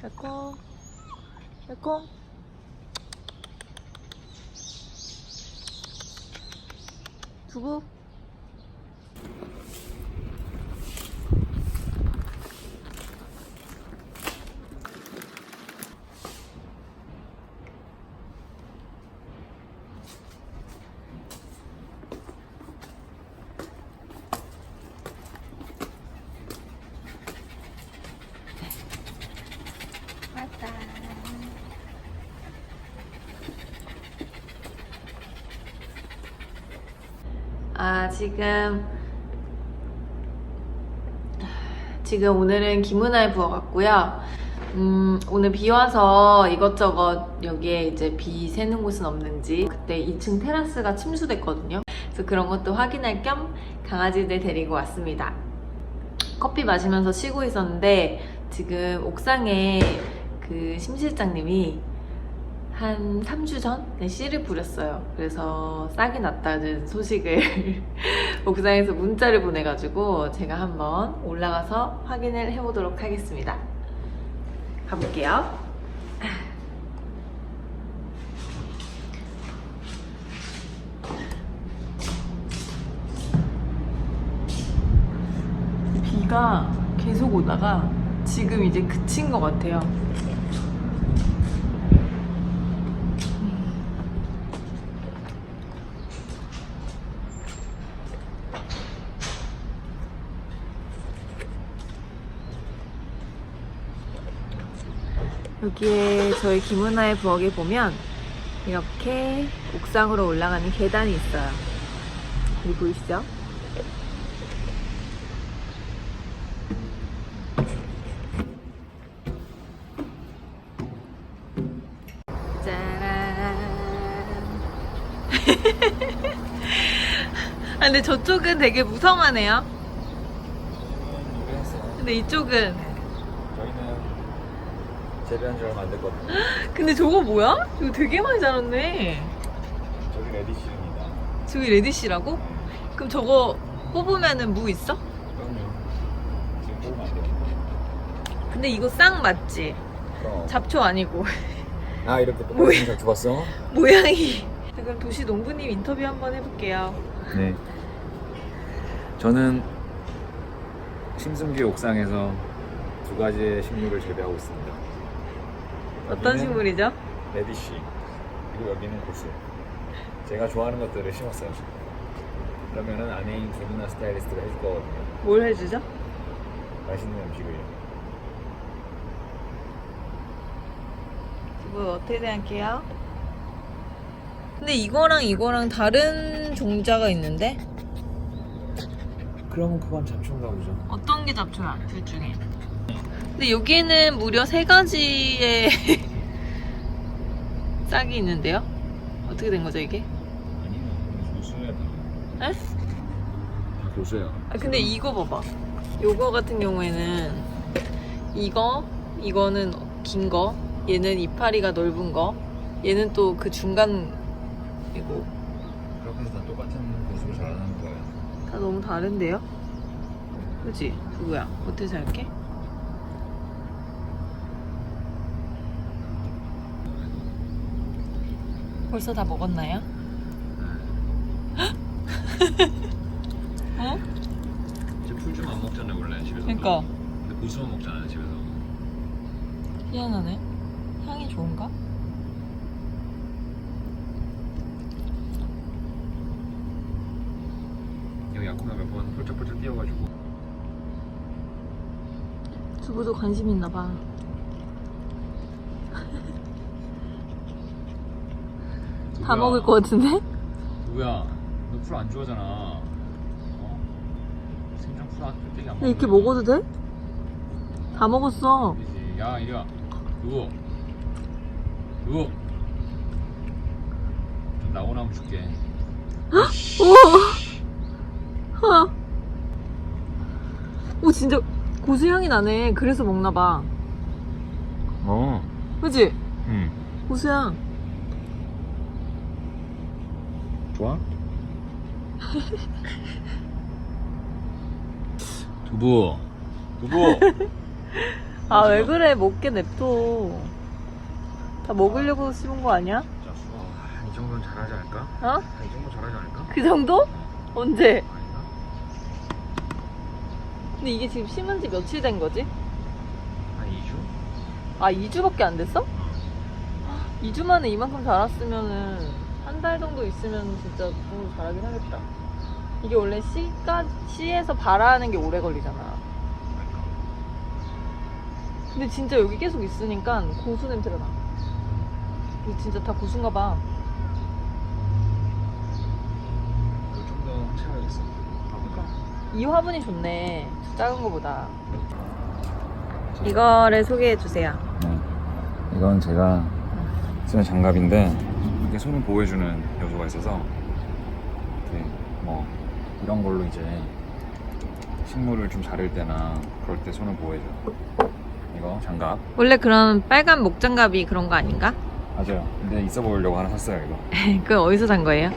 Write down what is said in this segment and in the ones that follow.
달콩 달콩 두부. 지금 지금 오늘은 김은아에 부어 갔고요. 음, 오늘 비 와서 이것저것 여기에 이제 비 새는 곳은 없는지 그때 2층 테라스가 침수됐거든요. 그래서 그런 것도 확인할 겸 강아지들 데리고 왔습니다. 커피 마시면서 쉬고 있었는데 지금 옥상에 그 심실장님이 한 3주 전에 씨를 뿌렸어요. 그래서 싹이 났다는 소식을 옥상에서 문자를 보내가지고 제가 한번 올라가서 확인을 해보도록 하겠습니다. 가볼게요. 비가 계속 오다가 지금 이제 그친 것 같아요. 여기에 저희 김은아의 부엌에 보면 이렇게 옥상으로 올라가는 계단이 있어요. 여기 보이시죠? 아, 근데 저쪽은 되게 무성하네요. 근데 이쪽은 저희는 재배한 지 얼마 안 됐거든요. 근데 저거 뭐야? 이거 되게 많이 자랐네. 저기 레디씨입니다. 저기 레디씨라고? 그럼 저거 뽑으면은 무 있어? 그럼요. 지금 뽑으면 안 돼요. 근데 이거 쌍 맞지? 그럼. 잡초 아니고 아 이렇게 또 뭐야? 잘 죽었어? 모양이. 그럼 도시 농부님 인터뷰 한번 해볼게요. 네. 저는 심승기 옥상에서 두 가지의 식물을 재배하고 있습니다. 어떤 식물이죠? 레디씨 그리고 여기는 고수. 제가 좋아하는 것들을 심었어요. 그러면은 아내인 김은아 스타일리스트가 해줄 거거든요. 뭘 해주죠? 맛있는 음식을요. 뭐 어떻게 생각해요? 근데 이거랑 이거랑 다른 종자가 있는데? 그러면 그건 잡초인가 보죠. 어떤 게 잡초야? 둘 중에. 근데 여기는 무려 세 가지의 싹이 있는데요? 어떻게 된 거죠 이게? 아니요, 고수야 다. 에? 다 고수야. 아 근데 이거 봐봐. 요거 같은 경우에는 이거, 이거는 긴 거, 얘는 이파리가 넓은 거, 얘는 또 그 중간 이거 그렇게 해서 다 똑같은 고수를 자라나는 거예요. 다 너무 다른데요? 그지? 누구야? 어떻게 생각 벌써 다 먹었나요? 어? 이제 풀 좀 안 먹잖아요 원래 집에서. 그러니까 근데 고수만 먹잖아요 집에서. 희한하네. 향이 좋은가? 여기 약국에 몇번 펄쩍펄쩍 뛰어가지고. 두부도 관심 있나 봐. 다 먹을 것 같은데? 누구야? 너 풀 안 좋아하잖아. 어? 생선 풀 안, 되게 안 근데 이렇게. 먹어도 돼? 다 먹었어. 그지. 야 이리 와. 누구? 누구? 좀 나오나 한번 줄게. 오! 아. 오, 진짜 고수향이 나네. 그래서 먹나 봐. 어. 그지? 응. 고수향. 좋아? 두부. 두부. 아, 왜 그래. 먹게 냅둬. 다 먹으려고 심은 거 아니야? 이 정도는 잘하지 않을까? 어? 이 정도 잘하지 않을까? 그 정도? 언제? 아닌가? 근데 이게 지금 심은 지 며칠 된 거지? 한 2주? 아 2주밖에 안 됐어? 2주 만에 이만큼 자랐으면은 한 달 정도 있으면 진짜 너무 자라긴 하겠다. 이게 원래 씨가 씨에서 발화하는 게 오래 걸리잖아. 근데 진짜 여기 계속 있으니까 고수 냄새가 나. 이거 진짜 다 고수인가 봐. 좀더 채워야겠어. 그러니까. 이 화분이 좋네. 작은 거보다. 이거를 소개해 주세요. 네. 이건 제가 쓰는 장갑인데 손을 보호해주는 요소가 있어서 이렇게 뭐 이런 걸로 이제 식물을 좀 자를 때나 그럴 때 손을 보호해줘. 이거 장갑 원래 그런 빨간 목장갑이 그런 거 아닌가? 맞아요. 근데 있어 보이려고 하나 샀어요 이거. 그건 어디서 산 거예요?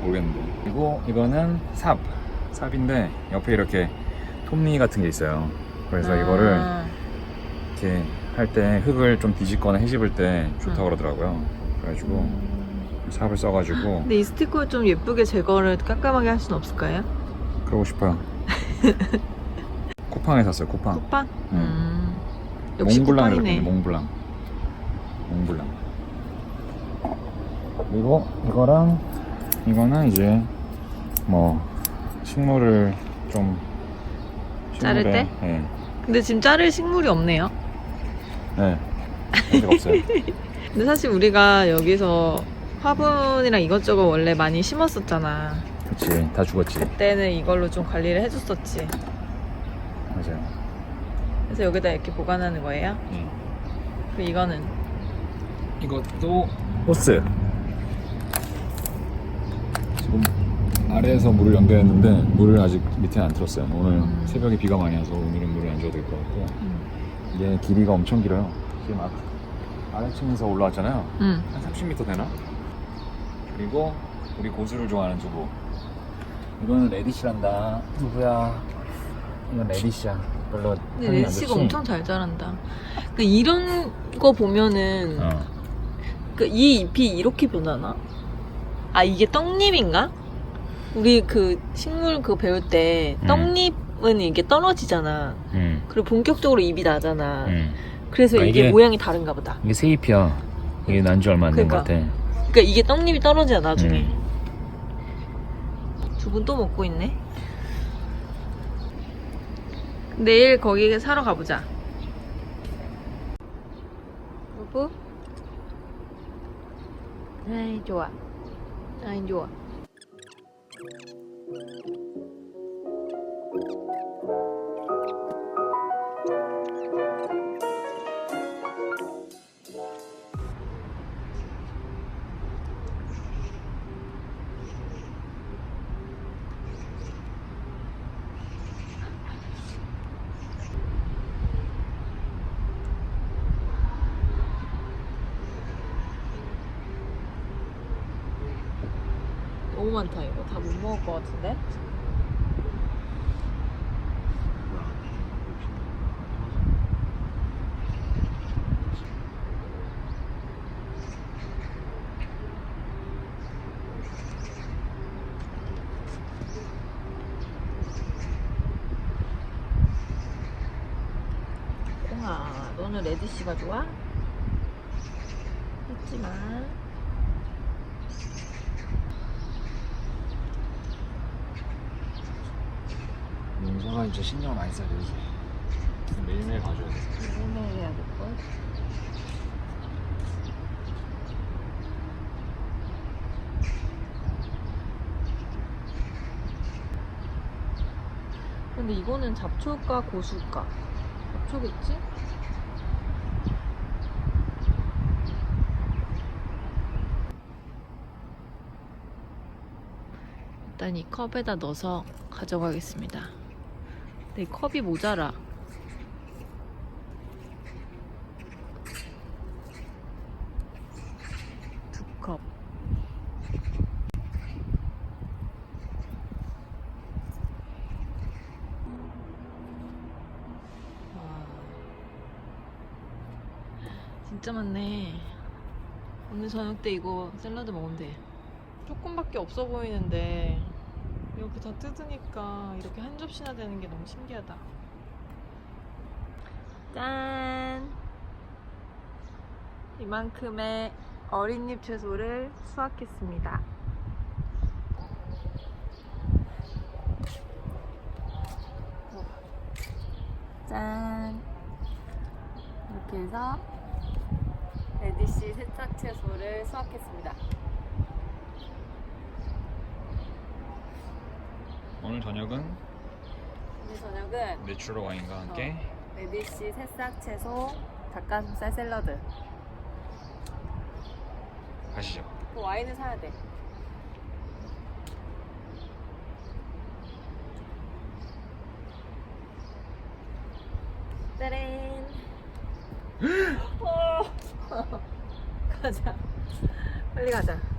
모르겠는데. 그리고 이거는 삽 삽인데 옆에 이렇게 톱니 같은 게 있어요. 그래서 이거를 아, 이렇게 할 때 흙을 좀 뒤집거나 해집을 때 좋다고 응. 그러더라고요. 그래가지고 삽을 써가지고 근데 이 스티커 좀 예쁘게 제거를 깜깜하게 할 수는 없을까요? 그러고 싶어요. 쿠팡에 샀어요. 쿠팡. 쿠팡? 응. 음. 역시 몽블랑 쿠팡이네. 몽블랑. 몽블랑. 그리고 이거랑 이거는 이제 뭐 식물을 좀 자를 식물에- 때? 네. 근데 지금 자를 식물이 없네요. 네. 아직 없어요. 근데 사실 우리가 여기서 화분이랑 이것저것 원래 많이 심었었잖아. 그치. 다 죽었지. 그때는 이걸로 좀 관리를 해줬었지. 맞아요. 그래서 여기다 이렇게 보관하는 거예요. 네. 그 이거는 이것도 호스. 지금 아래에서 물을 연결했는데 물을 아직 밑에 안 틀었어요. 오늘 음. 새벽에 비가 많이 와서 오늘은 물을 안 줘도 될 것 같고 음. 이게 길이가 엄청 길어요. 지금 아, 아래층에서 올라왔잖아요. 음. 한 30m 되나? 그리고 우리 고수를 좋아하는 두부. 이거는 레디시란다. 누구야? 이건 레디시야. 별로 근데 좋지? 엄청 잘 자란다. 그 이런 거 보면은 어. 그이 잎이 이렇게 변하나? 아 이게 떡잎인가? 우리 그 식물 그거 배울 때 음. 떡잎은 이게 떨어지잖아. 음. 그리고 본격적으로 잎이 나잖아. 음. 그래서 아, 이게, 이게- 모양이 다른가 보다. 이게 새잎이야. 이게 난 지 얼마 안 된 것 그러니까. 같아. 그러니까 이게 떡잎이 떨어져 나중에. 음. 두분 또 먹고 있네. 내일 거기 사러 가보자. 여보? 아이 좋아. 아이 좋아. 너무 많다 이거 다 못 먹을 것 같은데? 콩아, 너는 레디씨가 좋아? 잊지마. 용서가 진짜 신경 많이 써야 돼 이제. 매일매일 봐줘야 돼. 매일매일 해야 될걸? 근데 이거는 잡초일까 고수일까? 잡초겠지? 일단 이 컵에다 넣어서 가져가겠습니다. 이 컵이 모자라. 두 컵. 와. 진짜 많네. 오늘 저녁 때 이거 샐러드 먹으면 돼. 조금밖에 없어 보이는데 이렇게 다 뜯으니까 이렇게 한 접시나 되는 게 너무 신기하다. 짠! 이만큼의 어린잎 채소를 수확했습니다. 짠! 이렇게 해서 레디씨 새싹 채소를 수확했습니다. 오늘 저녁은 오늘 저녁은 내추럴 와인과 함께 레디씨 새싹 채소 닭가슴살 샐러드. 가시죠. 그 와인을 사야 돼. 따란. 어. 가자. 빨리 가자.